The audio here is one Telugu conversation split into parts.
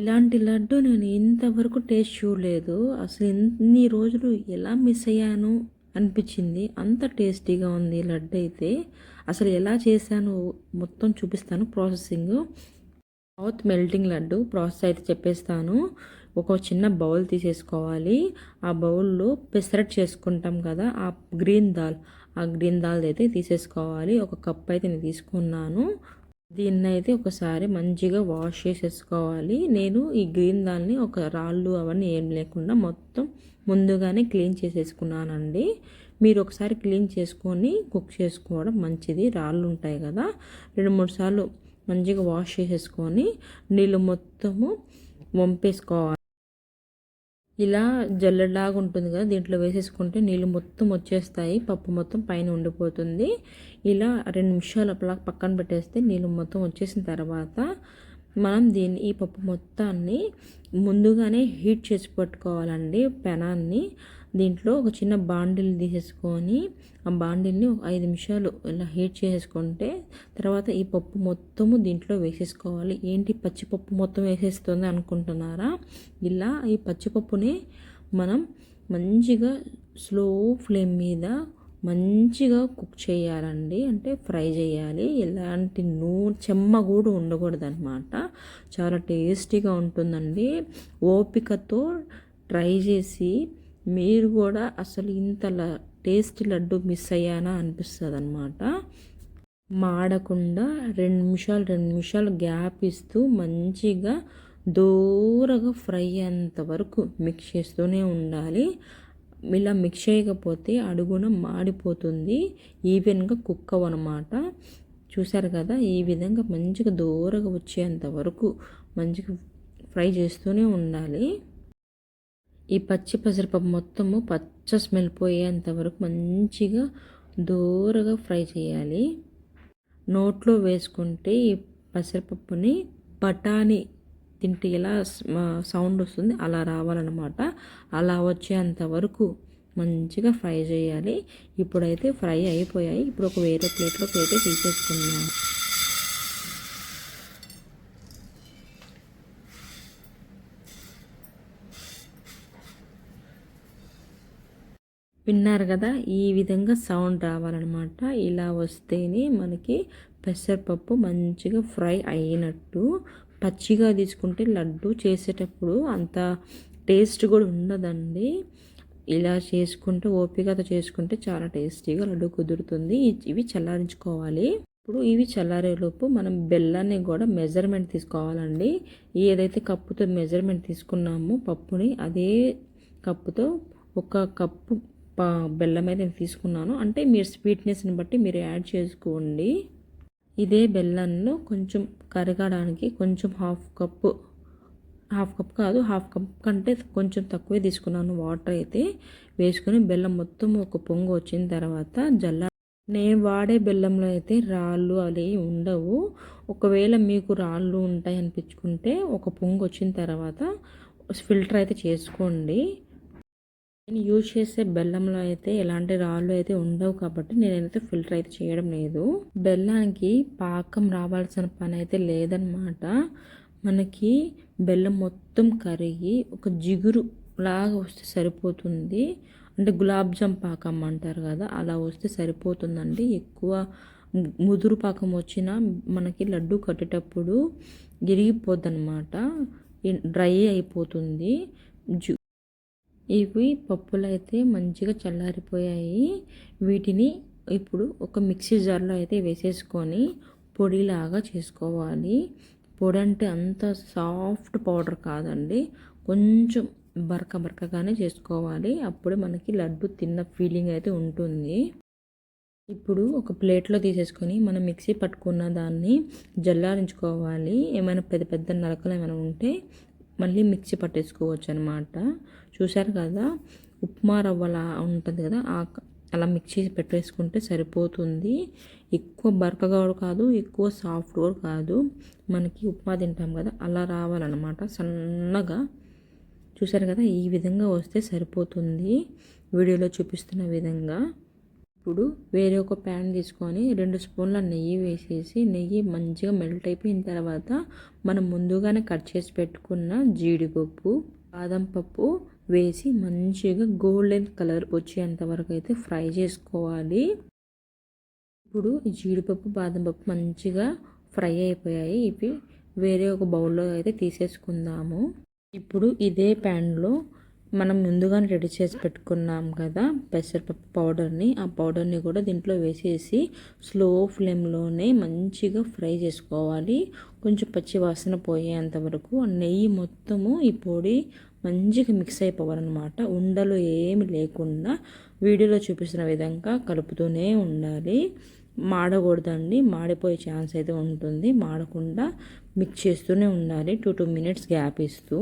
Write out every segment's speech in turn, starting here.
ఇలాంటి లడ్డు నేను ఇంతవరకు టేస్ట్ చూడలేదు. అసలు ఇన్ని రోజులు ఎలా మిస్ అయ్యాను అనిపించింది. అంత టేస్టీగా ఉంది లడ్డు అయితే. అసలు ఎలా చేశాను మొత్తం చూపిస్తాను processing. South melting laddu process అయితే చెప్పేస్తాను. ఒక చిన్న బౌల్ తీసేసుకోవాలి. ఆ బౌల్లో పెసరట్ చేసుకుంటాం కదా ఆ గ్రీన్ దాల్. ఆ గ్రీన్ దాల్ అయితే తీసేసుకోవాలి. ఒక కప్ అయితే నేను తీసుకున్నాను. దీన్ని అయితే ఒకసారి మంచిగా వాష్ చేసేసుకోవాలి. నేను ఈ గ్రీన్ దాన్ని ఒక రాళ్ళు అవన్నీ ఏం లేకుండా మొత్తం ముందుగానే క్లీన్ చేసేసుకున్నానండి. మీరు ఒకసారి క్లీన్ చేసుకొని కుక్ చేసుకోవడం మంచిది. రాళ్ళు ఉంటాయి కదా రెండు మూడు సార్లు మంచిగా వాష్ చేసేసుకొని నీళ్ళు మొత్తము వంపేసుకోవాలి. ఇలా జల్లెడలాగా ఉంటుంది కదా దీంట్లో వేసేసుకుంటే నీళ్ళు మొత్తం వచ్చేస్తాయి పప్పు మొత్తం పైన ఉండిపోతుంది. ఇలా రెండు నిమిషాలు అలా పక్కన పెట్టేస్తే నీళ్ళు మొత్తం వచ్చేసిన తర్వాత మనం దీన్ని ఈ పప్పు మొత్తాన్ని ముందుగానే హీట్ చేసి పెట్టుకోవాలండి పెనాన్ని. దీంట్లో ఒక చిన్న బాండిల్ తీసేసుకొని ఆ బాండిల్ని ఒక ఐదు నిమిషాలు ఇలా హీట్ చేసేసుకుంటే తర్వాత ఈ పప్పు మొత్తము దీంట్లో వేసేసుకోవాలి. ఏంటి పచ్చిపప్పు మొత్తం వేసేస్తుంది అనుకుంటున్నారా? ఇలా ఈ పచ్చిపప్పుని మనం మంచిగా స్లో ఫ్లేమ్ మీద మంచిగా కుక్ చేయాలండి. అంటే ఫ్రై చేయాలి. ఎలాంటి నూనె చెమ్మ కూడా ఉండకూడదు అనమాట చాలా టేస్టీగా ఉంటుందండి. ఓపికతో ట్రై చేసి మీరు కూడా అసలు ఇంత టేస్ట్ లడ్డు మిస్ అయ్యానా అనిపిస్తుంది అనమాట మాడకుండా రెండు నిమిషాలు రెండు నిమిషాలు గ్యాప్ ఇస్తూ మంచిగా దూరగా ఫ్రై అయ్యేంత వరకు మిక్స్ చేస్తూనే ఉండాలి. ఇలా మిక్స్ చేయకపోతే అడుగున మాడిపోతుంది. ఈవెన్గా కుక్క అనమాట చూసారు కదా ఈ విధంగా మంచిగా దూరగా వచ్చేంత వరకు మంచిగా ఫ్రై చేస్తూనే ఉండాలి. ఈ పచ్చి పెసరపప్పు మొత్తము పచ్చ స్మెల్ పోయేంత వరకు మంచిగా దూరగా ఫ్రై చేయాలి. నోట్లో వేసుకుంటే ఈ పెసరపప్పుని బఠానీ తింటే ఎలా సౌండ్ వస్తుంది అలా రావాలన్నమాట. అలా వచ్చేంత వరకు మంచిగా ఫ్రై చేయాలి. ఇప్పుడైతే ఫ్రై అయిపోయాయి. ఇప్పుడు ఒక వేరే ప్లేట్లోకి అయితే తీసేసుకున్నాం విన్నారు కదా ఈ విధంగా సౌండ్ రావాలన్నమాట. ఇలా వస్తేనే మనకి పెసరపప్పు మంచిగా ఫ్రై అయినట్టు పచ్చిగా తీసుకుంటే లడ్డు చేసేటప్పుడు అంత టేస్ట్ కూడా ఉండదండి. ఇలా చేసుకుంటే ఓపికతో చేసుకుంటే చాలా టేస్టీగా లడ్డు కుదురుతుంది. ఇవి చల్లారించుకోవాలి. ఇప్పుడు ఇవి చల్లారేలోపు మనం బెల్లాన్ని కూడా మెజర్మెంట్ తీసుకోవాలండి. ఏదైతే కప్పుతో మెజర్మెంట్ తీసుకున్నామో పప్పుని అదే కప్పుతో ఒక కప్పు బెల్లం అయితే నేను తీసుకున్నాను. అంటే మీరు స్వీట్నెస్ని బట్టి మీరు యాడ్ చేసుకోండి. ఇదే బెల్లంలో కొంచెం కరగడానికి కొంచెం హాఫ్ కప్పు హాఫ్ కప్ కాదు హాఫ్ కప్ కంటే కొంచెం తక్కువే తీసుకున్నాను. వాటర్ అయితే వేసుకొని బెల్లం మొత్తం ఒక పొంగు వచ్చిన తర్వాత జల్ల నేను వాడే బెల్లంలో అయితే రాళ్ళు అవి ఉండవు. ఒకవేళ మీకు రాళ్ళు ఉంటాయి అనిపించుకుంటే ఒక పొంగు వచ్చిన తర్వాత ఫిల్టర్ అయితే చేసుకోండి. నేను యూజ్ చేసే బెల్లంలో అయితే ఎలాంటి రాళ్ళు అయితే ఉండవు కాబట్టి నేనైతే ఫిల్టర్ అయితే చేయడం లేదు. బెల్లానికి పాకం రావాల్సిన పని అయితే లేదనమాట మనకి బెల్లం మొత్తం కరిగి ఒక జిగురు లాగా వస్తే సరిపోతుంది. అంటే గులాబ్ జామ్ పాకం అంటారు కదా అలా వస్తే సరిపోతుందండి. ఎక్కువ ముదురు పాకం వచ్చినా మనకి లడ్డు కట్టేటప్పుడు ఇరిగిపోద్ది అనమాట డ్రై అయిపోతుంది. జు ఇవి పప్పులు అయితే మంచిగా చల్లారిపోయాయి. వీటిని ఇప్పుడు ఒక మిక్సీ జార్లో అయితే వేసేసుకొని పొడిలాగా చేసుకోవాలి. పొడి అంటే అంత సాఫ్ట్ పౌడర్ కాదండి. కొంచెం బరక బరకగానే చేసుకోవాలి. అప్పుడు మనకి లడ్డు తిన్న ఫీలింగ్ అయితే ఉంటుంది. ఇప్పుడు ఒక ప్లేట్లో తీసేసుకొని మనం మిక్సీ పట్టుకున్న దాన్ని జల్లారించుకోవాలి. ఏమైనా పెద్ద పెద్ద నరకలు ఏమైనా ఉంటే మళ్ళీ మిక్సీ పట్టేసుకోవచ్చు అనమాట చూశారు కదా? ఉప్మా రవ్వలా ఉంటుంది కదా? అలా మిక్సీ పెట్టేసుకుంటే సరిపోతుంది. ఎక్కువ బరకగా కాదు ఎక్కువ సాఫ్ట్ కూడా కాదు. మనకి ఉప్మా తింటాం కదా? అలా రావాలన్నమాట సన్నగా. చూసారు కదా? ఈ విధంగా వస్తే సరిపోతుంది. వీడియోలో చూపిస్తున్న విధంగా. ఇప్పుడు వేరే ఒక ప్యాన్ తీసుకొని రెండు స్పూన్ల నెయ్యి వేసేసి నెయ్యి మంచిగా మెల్ట్ అయిపోయిన తర్వాత మనం ముందుగానే కట్ చేసి పెట్టుకున్న జీడిపప్పు బాదం పప్పు వేసి మంచిగా గోల్డెన్ కలర్ వచ్చేంత వరకు అయితే ఫ్రై చేసుకోవాలి. ఇప్పుడు జీడిపప్పు బాదం పప్పు మంచిగా ఫ్రై అయిపోయాయి. ఇవి వేరే ఒక బౌల్లో అయితే తీసేసుకుందాము. ఇప్పుడు ఇదే ప్యాన్లో మనం ముందుగానే రెడీ చేసి పెట్టుకున్నాం కదా పెసరపప్పు పౌడర్ని. ఆ పౌడర్ని కూడా దీంట్లో వేసేసి స్లో ఫ్లేమ్లోనే మంచిగా ఫ్రై చేసుకోవాలి. కొంచెం పచ్చి వాసన పోయేంత వరకు ఆ నెయ్యి మొత్తము ఈ పొడి మంచిగా మిక్స్ అయిపోవాలన్నమాట. ఉండలు ఏమి లేకుండా వీడియోలో చూపిస్తున్న విధంగా కలుపుతూనే ఉండాలి. మాడకూడదండి. మాడిపోయే ఛాన్స్ అయితే ఉంటుంది. మాడకుండా మిక్స్ చేస్తూనే ఉండాలి. టూ టూ మినిట్స్ గ్యాప్ ఇస్తూ.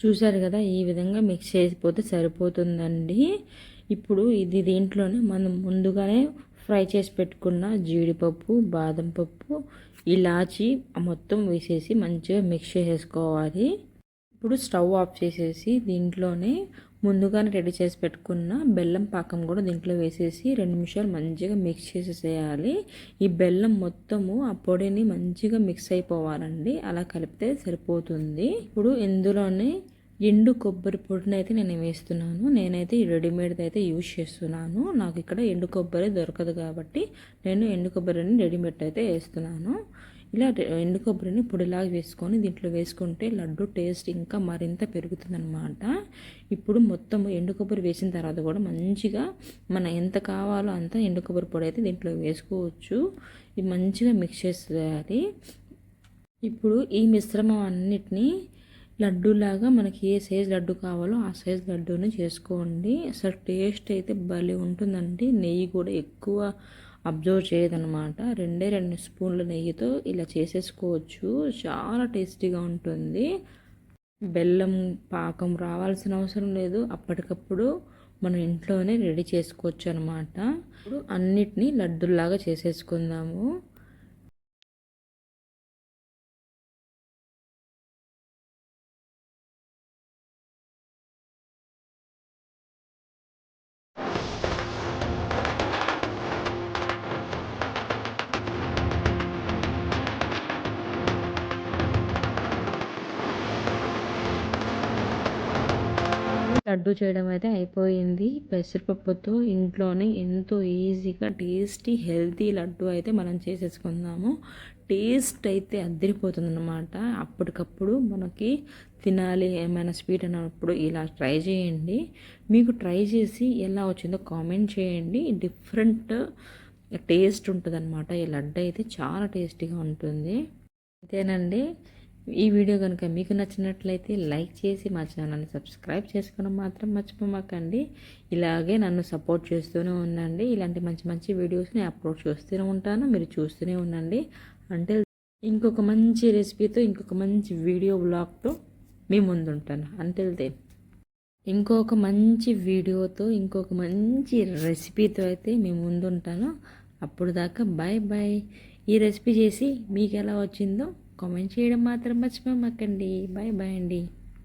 చూసారు కదా ఈ విధంగా మిక్స్ చేసిపోతే సరిపోతుందండి. ఇప్పుడు ఇది దీంట్లోనే మనం ముందుగానే ఫ్రై చేసి పెట్టుకున్న జీడిపప్పు బాదం పప్పు ఇలాచి మొత్తం వేసేసి మంచిగా మిక్స్ చేసేసుకోవాలి. ఇప్పుడు స్టవ్ ఆఫ్ చేసేసి దీంట్లోనే ముందుగానే రెడీ చేసి పెట్టుకున్న బెల్లం పాకం కూడా దీంట్లో వేసేసి రెండు నిమిషాలు మంచిగా మిక్స్ చేసేసేయాలి. ఈ బెల్లం మొత్తము ఆ పొడిని మంచిగా మిక్స్ అయిపోవాలండి. అలా కలిపితే సరిపోతుంది. ఇప్పుడు ఇందులోనే ఎండు కొబ్బరి పొడిని అయితే నేను వేస్తున్నాను. నేనైతే రెడీమేడ్ అయితే యూజ్ చేస్తున్నాను. నాకు ఇక్కడ ఎండు కొబ్బరి దొరకదు కాబట్టి నేను ఎండు కొబ్బరిని రెడీమేడ్ అయితే వేస్తున్నాను. ఇలా ఎండు కొబ్బరిని పొడిలాగా వేసుకొని దీంట్లో వేసుకుంటే లడ్డు టేస్ట్ ఇంకా మరింత పెరుగుతుందన్నమాట. ఇప్పుడు మొత్తం ఎండు కొబ్బరి వేసిన తర్వాత కూడా మంచిగా మన ఎంత కావాలో అంత ఎండు కొబ్బరి పొడి అయితే దీంట్లో వేసుకోవచ్చు. ఇది మంచిగా మిక్స్ చేసేయాలి. ఇప్పుడు ఈ మిశ్రమం అన్నిటినీ లడ్డూలాగా మనకి ఏ సైజ్ లడ్డు కావాలో ఆ సైజ్ లడ్డూని చేసుకోండి. అసలు టేస్ట్ అయితే భలే ఉంటుందండి. నెయ్యి కూడా ఎక్కువ అబ్జర్వ్ చేయదనమాట రెండే రెండు స్పూన్ల నెయ్యితో ఇలా చేసేసుకోవచ్చు. చాలా టేస్టీగా ఉంటుంది. బెల్లం పాకం రావాల్సిన అవసరం లేదు. అప్పటికప్పుడు మనం ఇంట్లోనే రెడీ చేసుకోవచ్చు అనమాట ఇప్పుడు అన్నిటినీ లడ్డుల్లాగా చేసేసుకుందాము. లడ్డు చేయడం అయితే అయిపోయింది. పెసరపప్పుతో ఇంట్లోనే ఎంతో ఈజీగా టేస్టీ హెల్తీ లడ్డు అయితే మనం చేసేసుకుందాము. టేస్ట్ అయితే అద్దరిపోతుంది అనమాట అప్పటికప్పుడు మనకి తినాలి ఏమైనా స్వీట్ అన్నప్పుడు ఇలా ట్రై చేయండి. మీకు ట్రై చేసి ఎలా వచ్చిందో కామెంట్ చేయండి. డిఫరెంట్ టేస్ట్ ఉంటుంది అనమాట ఈ లడ్డు అయితే చాలా టేస్టీగా ఉంటుంది. అంతేనండి. ఈ వీడియో కనుక మీకు నచ్చినట్లయితే లైక్ చేసి మా ఛానల్ని సబ్స్క్రైబ్ చేసుకోవడం మాత్రం మర్చిపోమాకండి. ఇలాగే నన్ను సపోర్ట్ చేస్తూనే ఉండండి. ఇలాంటి మంచి మంచి వీడియోస్ని అప్లోడ్ చేస్తూనే ఉంటాను. మీరు చూస్తూనే ఉండండి. అంటే ఇంకొక మంచి రెసిపీతో ఇంకొక మంచి వీడియో బ్లాగ్తో మీ ముందుంటాను. అంటిల్ దే ఇంకొక మంచి వీడియోతో ఇంకొక మంచి రెసిపీతో అయితే మీ ముందుంటాను. అప్పుడు దాకా బాయ్ బాయ్ ఈ రెసిపీ చేసి మీకు ఎలా వచ్చిందో కామెంట్ చేయడం మాత్రం మర్చిపోమాకండి. బాయ్ బాయ్ అండి.